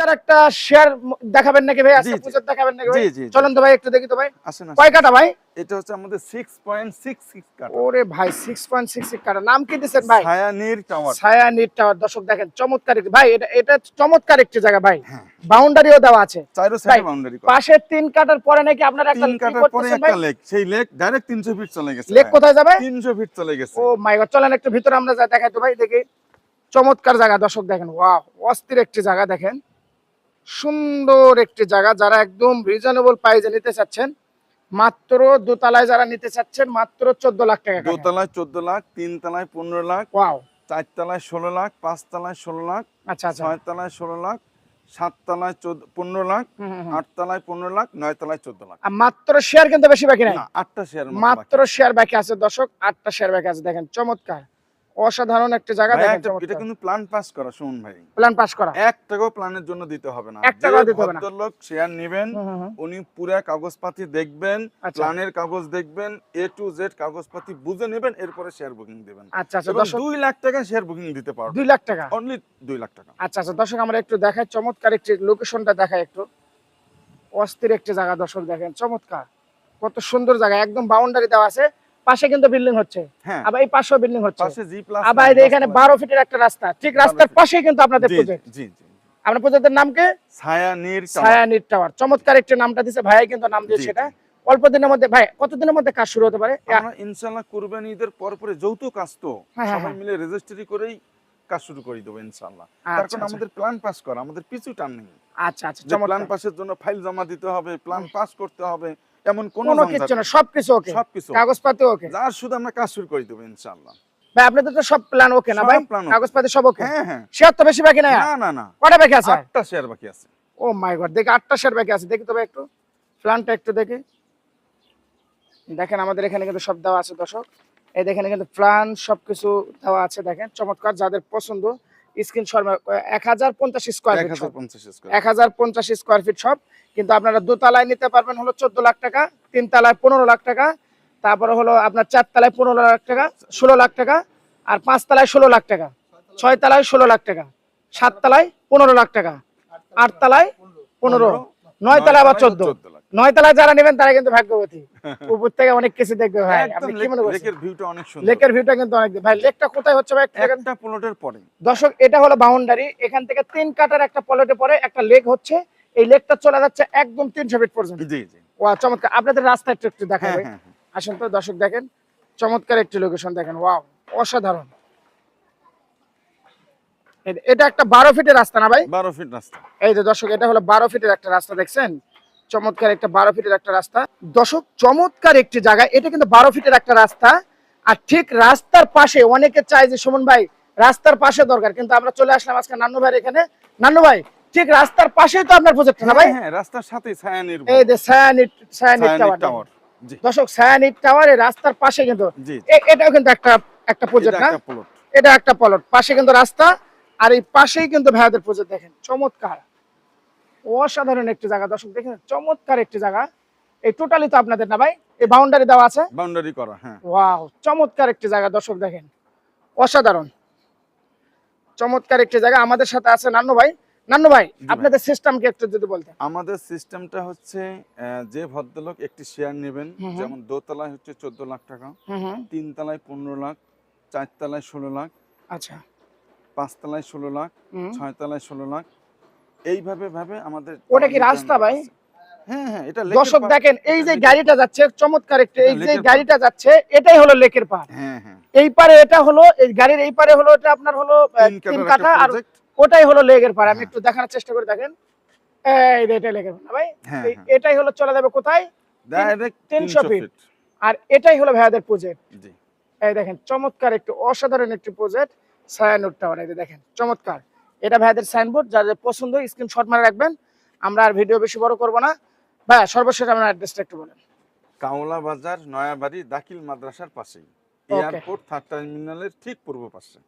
তার একটা শেয়ার দেখাবেন নাকি ভাই? আজকে। দেখাবেন নাকি ভাই? জি। তো ভাই একটু দেখি তো ভাই। কয় কাটা ভাই? এটা হচ্ছে আমাদের সিক্স পয়েন্ট সিক্স সিক্স কাটা। ওরে ভাই সিক্স পয়েন্ট সিক্স কাটা। নাম কি দিচ্ছেন ভাই? ছায়ানির টাওয়ার। ছায়া নিট টাওয়ার। দর্শক দেখেন চমৎকার একটি- ভাই এটা এটা চমৎকার একটি জায়গা ভাই। হ্যাঁ। বাউন্ডারিও দেওয়া আছে। ভাই, সাইড বাউন্ডারি করা। পাশে তিন কাটার পরে নাকি আপনার একটা তিন কাটার পরে একটা লেক সেই লেক ডাইরেক্ট তিনশো ফিট চলে গেছে লেক কোথায় যাবে? তিনশো ফিট চলে গেছে। ও মাই গড চলেন একটু ভিতরে আমরা যা দেখাই তো ভাই দেখি। চমৎকার জায়গা দর্শক দেখেন। ওয়াও অস্থির একটি জায়গা দেখেন। সুন্দর একটি জায়গা যারা একদম রিজনেবল প্রাইসে নিতে চাচ্ছেন মাত্র দোতলায় যারা নিতে চাচ্ছেন মাত্র চোদ্দ লাখ টাকা দোতলায় চোদ্দ লাখ তিন তলায় পনেরো লাখ ওয়াও চার তলায় ষোলো লাখ পাঁচ তলায় ষোলো লাখ আচ্ছা আচ্ছা। ছয় তলায় ষোলো লাখ সাত তলায় পনেরো লাখ। আট তলায় পনেরো লাখ নয় তলায় চোদ্দ লাখ। আর মাত্র শেয়ার কিন্তু বেশি বাকি নাই? আটটা শেয়ার মাত্র শেয়ার বাকি আছে। দর্শক আটটা শেয়ার বাকি আছে। দেখেন চমৎকার। অসাধারণ একটা জায়গা দেখেন এটা কিন্তু প্ল্যান পাস করা শুনুন ভাই। প্ল্যান পাস করা। এক টাকাও প্ল্যানের জন্য দিতে হবে না। এক টাকাও দিতে হবে না। লোক শেয়ার নেবেন। উনি পুরা কাগজপাতি দেখবেন আচ্ছা। প্ল্যানের কাগজ দেখবেন এ টু জেড কাগজপাতি বুঝে নেবেন এরপরে শেয়ার বুকিং দিবেন। আচ্ছা আচ্ছা এবং দর্শক দুই লাখ টাকা শেয়ার বুকিং দিতে পারবেন। দুই লাখ টাকা? অনলি দুই লাখ টাকা। আচ্ছা আচ্ছা দর্শক আমরা একটু দেখাই চমৎকার একটি লোকেশনটা দেখাই একটু। অস্থির একটা জায়গা দর্শক দেখেন চমৎকার। কত সুন্দর জায়গা একদম বাউন্ডারি দেওয়া আছে। পাশে কিন্তু বিল্ডিং হচ্ছে। হ্যাঁ। আবার এই পাশেও বিল্ডিং হচ্ছে। পাশে আবার এখানে বারো ফিটের একটা রাস্তা। ঠিক রাস্তার। পাশেই কিন্তু আপনাদের প্রজেক্ট জি জি আপনার প্রজেক্টের নাম কি? ছায়া নীর টাওয়ার চমৎকার একটি নামটা দিছে। ভাই কিন্তু নাম দিয়েছে সেটা অল্প দিনের মধ্যে ভাই কতদিনের মধ্যে কাজ শুরু হতে পারে? আমরা ইনশাআল্লাহ কুরবানি ঈদের পর পরে যৌথ কাজ তো। হ্যাঁ, হ্যাঁ, সবাই। মিলে রেজিস্ট্রি করেই কাজ শুরু করে দেবো ইনশাআল্লাহ। তার আচ্ছা, কারণ আচ্ছা। আমাদের প্ল্যান পাস করা। আমাদের পিছু টান নেই। আচ্ছা আচ্ছা। প্ল্যান পাসের জন্য ফাইল জমা দিতে হবে প্ল্যান পাস করতে হবে। এমন কোন কিছু না সবকিছু ওকে সবকিছু কাগজপাতি ওকে যার শুধু আমরা কাজ শুরু করে দেবো ইনশাআল্লাহ। ভাই আপনাদের তো সব প্ল্যান ওকে না ভাই? কাগজপাতি সব ওকে হ্যাঁ হ্যাঁ। শেয়ার তো বেশি বাকি নাই না না না। কটা বাকি আছে? আটটা শেয়ার বাকি আছে। ও মাই গড দেখি আটটা শেয়ার বাকি আছে। দেখি তবে একটু। প্ল্যানটা একটু দেখি। দেখেন আমাদের এখানে কিন্তু সব দেওয়া আছে দর্শক। এই দেখেন কিন্তু প্ল্যান সবকিছু দেওয়া আছে দেখেন। চমৎকার যাদের পছন্দ স্ক্রিন এক হাজার পঞ্চাশ স্কোয়ার এক ফিট হাজার পঞ্চাশ স্কোয়ার এক হাজার পঞ্চাশ স্কোয়ার ফিট সব। কিন্তু আপনারা দোতলায় নিতে পারবেন হলো চোদ্দ লাখ টাকা তিন তলায় পনেরো লাখ টাকা তারপরে হলো আপনার চার তলায় পনেরো লাখ টাকা ষোলো লাখ টাকা আর পাঁচ তলায় ষোলো লাখ টাকা ছয় তলায় ষোলো লাখ টাকা সাত তলায় পনেরো লাখ টাকা আট তলায় পনেরো নয় তলায় আবার চোদ্দ। লাখ নয় তলায় যারা নেবেন তারা কিন্তু ভাগ্যবতী। উপর থেকে অনেক কিছু দেখবে ভাই। আপনি কি মনে করছেন? লেকের ভিউটা অনেক সুন্দর। লেকের ভিউটা কিন্তু অনেক ভাই লেকটা কোথায় হচ্ছে ভাই? একটা প্লটের পরে। দর্শক এটা হলো বাউন্ডারি এখান থেকে তিন কাটার একটা পলটে পরে একটা লেক হচ্ছে। এই লেকটা চলে যাচ্ছে একদম তিনশো ফিট পর্যন্ত। জি জি। ও চমৎকার। আপনাদের রাস্তা একটু একটু হ্যাঁ দেখাবে হ্যাঁ হ্যাঁ। আসুন তো দর্শক দেখেন। চমৎকার একটি লোকেশন দেখেন। ওয়াও অসাধারণ। এটা একটা বারো ফিটের রাস্তা না ভাই? বারো ফিট রাস্তা। এই যে দর্শক এটা হলো বারো ফিটের একটা রাস্তা দেখছেন? চমৎকার একটা বারো ফিটের একটা রাস্তা। দর্শক চমৎকার একটি জায়গা। এটা কিন্তু বারো ফিটের একটা রাস্তা। আর ঠিক রাস্তার পাশে অনেকে চায় যে সুমন ভাই রাস্তার পাশে দরকার। কিন্তু আমরা চলে আসলাম আজকে নান্নু ভাইয়ের এখানে। নান্নু ভাই ঠিক রাস্তার পাশেই তো আপনার প্রজেক্ট না ভাই? হ্যাঁ হ্যাঁ রাস্তার সাথে ছায়া এই যে সায়ানিট সায়ানিট ছায়ানির টাওয়ার দর্শক সায়ানিট টাওয়ার রাস্তার পাশে কিন্তু এটাও কিন্তু একটা একটা প্রজেক্ট না? এটা একটা পলট পাশে কিন্তু রাস্তা আর এই পাশেই কিন্তু ভাইয়াদের প্রজেক্ট দেখেন। চমৎকার। অসাধারণ একটি জায়গা। দর্শক দেখেন চমৎকার একটি জায়গা। এই টোটালি তো আপনাদের না ভাই? এই বাউন্ডারি দেওয়া আছে। বাউন্ডারি করা হ্যাঁ। ওয়াও চমৎকার একটি জায়গা। দর্শক দেখেন অসাধারণ। চমৎকার একটি জায়গা। আমাদের সাথে আছে নান্নু ভাই। নান্নু ভাই। আপনাদের সিস্টেমকে একটু যদি বলতেন। আমাদের সিস্টেমটা হচ্ছে যে ভদ্রলোক একটি শেয়ার নেবেন। যেমন দোতলায় হচ্ছে চোদ্দ লাখ টাকা তিন তলায় পনেরো লাখ চার তলায় ষোলো লাখ আচ্ছা। পাঁচ তলায় ষোলো লাখ হুম। ছয় তলায় ষোলো লাখ এইভাবে ভাবে আমাদের ওটা কি রাস্তা ভাই? হ্যাঁ হ্যাঁ এটা লেকের দর্শক পাড়। দেখেন এই যে গাড়িটা যাচ্ছে চমৎকার একটি এই যে গাড়িটা যাচ্ছে এটাই হলো লেকের পাড়। হ্যাঁ হ্যাঁ। এই পারে এটা হলো এই গাড়ির এই পারে হলো এটা আপনার হলো তিন তিন কাঠা আর ওটাই হলো লেগের পাড়। আমি হ্যাঁ। একটু দেখানোর চেষ্টা করে দেখেন। এই এটা ভাই? হ্যাঁ হ্যাঁ। এটাই হলো চলে যাবে কোথায়? ডাইরেক্ট 300 তিনশো feet। ফিট। আর এটাই হলো ভাইয়াদের প্রজেক্ট জি। এই দেখেন চমৎকার একটি অসাধারণ একটি প্রজেক্ট সায়ানুর টাওয়ার এই দেখেন চমৎকার। এটা ভাইদের সাইনবোর্ড যাদের পছন্দ স্ক্রিন স্ক্রিনশট মারা রাখবেন। আমরা আর ভিডিও বেশি বড় করব না। ভাই সর্বশেষ আমার অ্যাড্রেসটা একটু বলেন। কাওলা বাজার নয়াবাড়ি দাখিল মাদ্রাসার পাশেই। এয়ারপোর্ট থার্ড টার্মিনালের ঠিক পূর্ব পাশে।